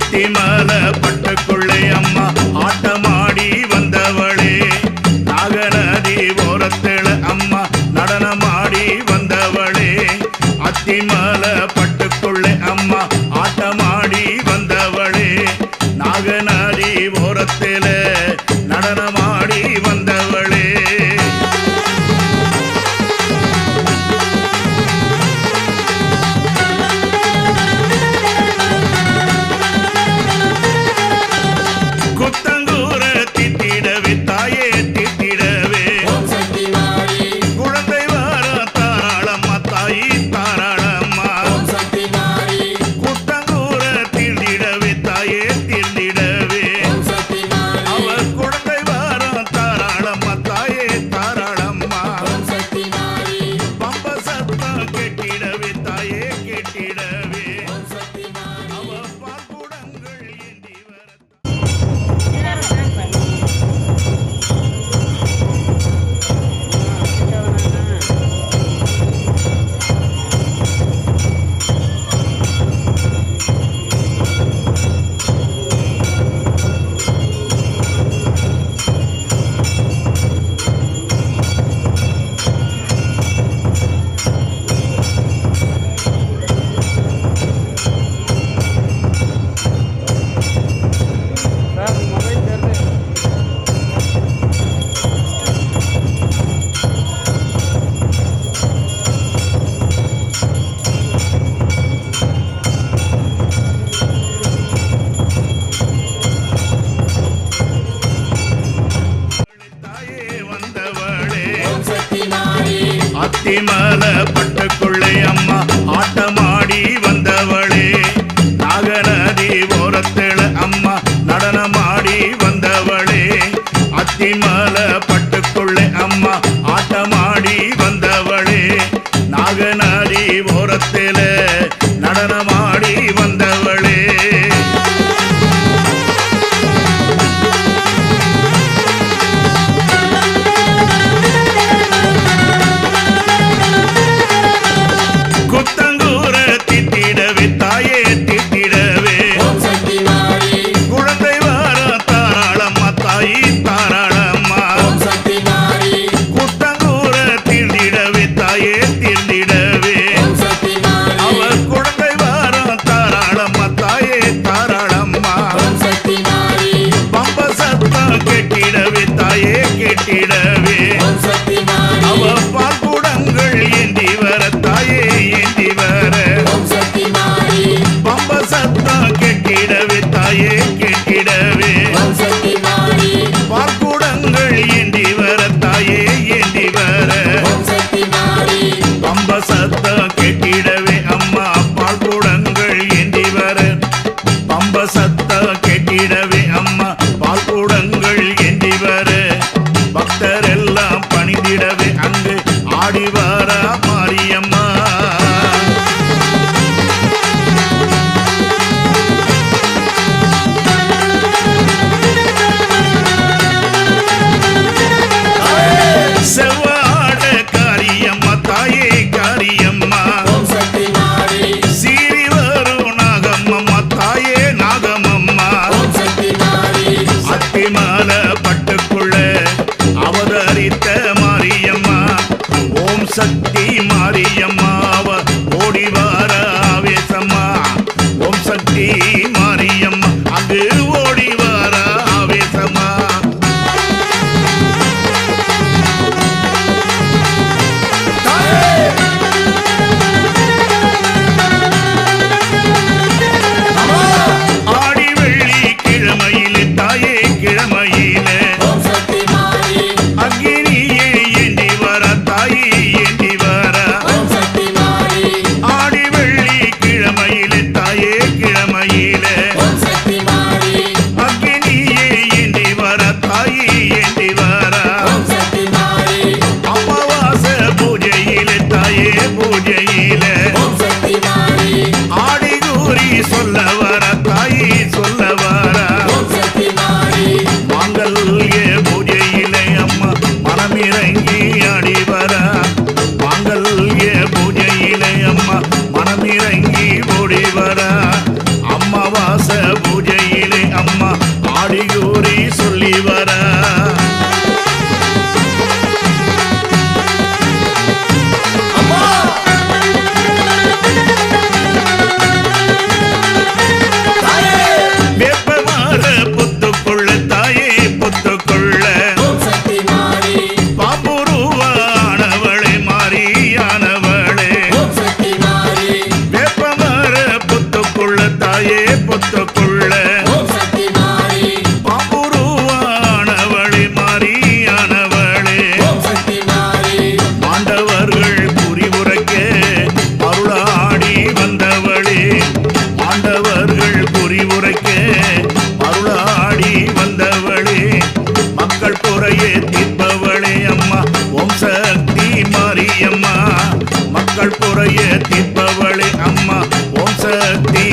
భక్తి మల சித்தி மல பட்டுக்குள்ளே அம்மா ஆட்டமாடி வந்தவளே. நாகநதி ஓரத்தில் அம்மா நடனமாடி வந்தவளே. அத்தி மல பட்டுக்குள்ளே அம்மா ஆட்டமாடி வந்தவளே. நாகநதி ஓரத்தில் சக்தி மாரியம்மாவ? ஓடிவார ஆவேசம்மா. ஓம் சக்தி ಶಿವರಾ சக்தி